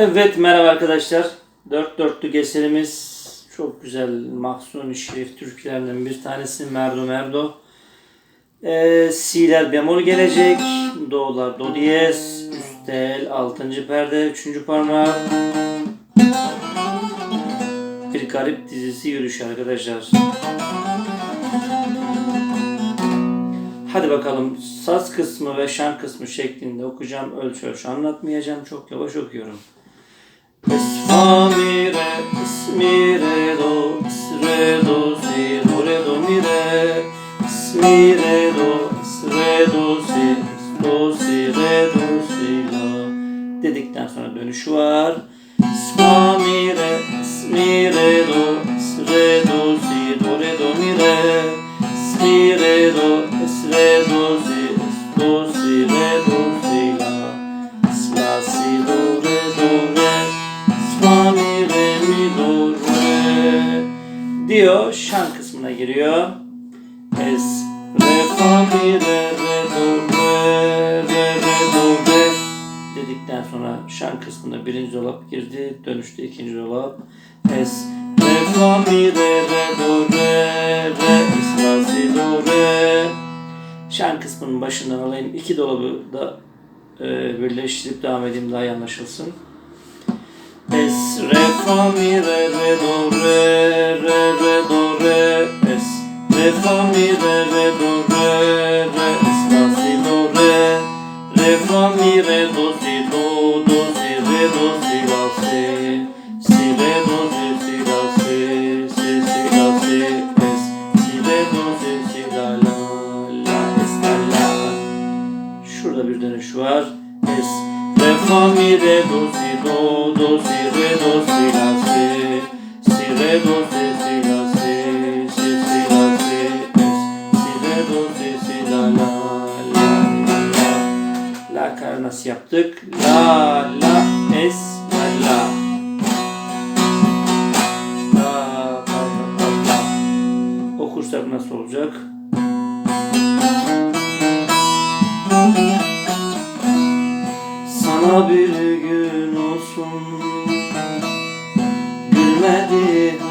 Evet merhaba arkadaşlar. Dört dörtlük eserimiz çok güzel Mahsuni Şerif türkülerinden bir tanesi Merdo Merdo. Ee, Si'ler bemol gelecek. Do'lar do diyez. Üst el altıncı perde üçüncü parmak. Bir garip dizisi yürüyüş arkadaşlar. Hadi bakalım saz kısmı ve şan kısmı şeklinde okuyacağım. Ölçü ölçü anlatmayacağım. Çok yavaş okuyorum. Es fa mi re, es mi re do, es re do si, do re do mi re, es mi re do, es re do si, es do si, re do si la. Dedikten sonra dönüş var. Es fa mi re, es mi re diyor şan kısmına giriyor. Es re fa mi re re do re re re do re dedikten sonra şan kısmında birinci dolap girdi. Dönüşte ikinci dolap. Es re fa mi re re do re re es la si do re şan kısmının başından alayım. İki dolabı da e, birleştirip devam edeyim daha iyi anlaşılsın. Es re fa mi re re do re re re do re es. Re fa mi re re do re re es. La si do re. Re fa mi re do si do do si re do si la si. Si re do si si la si. Si si la si es. Si re do si si la la la es la la. Şurada bir dönüş var. Es re fa mi re do si do do si re do si la si si re do si si la la es la la la la la yaptık? La la es la la la la la la okursak nasıl olacak? Sana bir gün olsun Gülmedi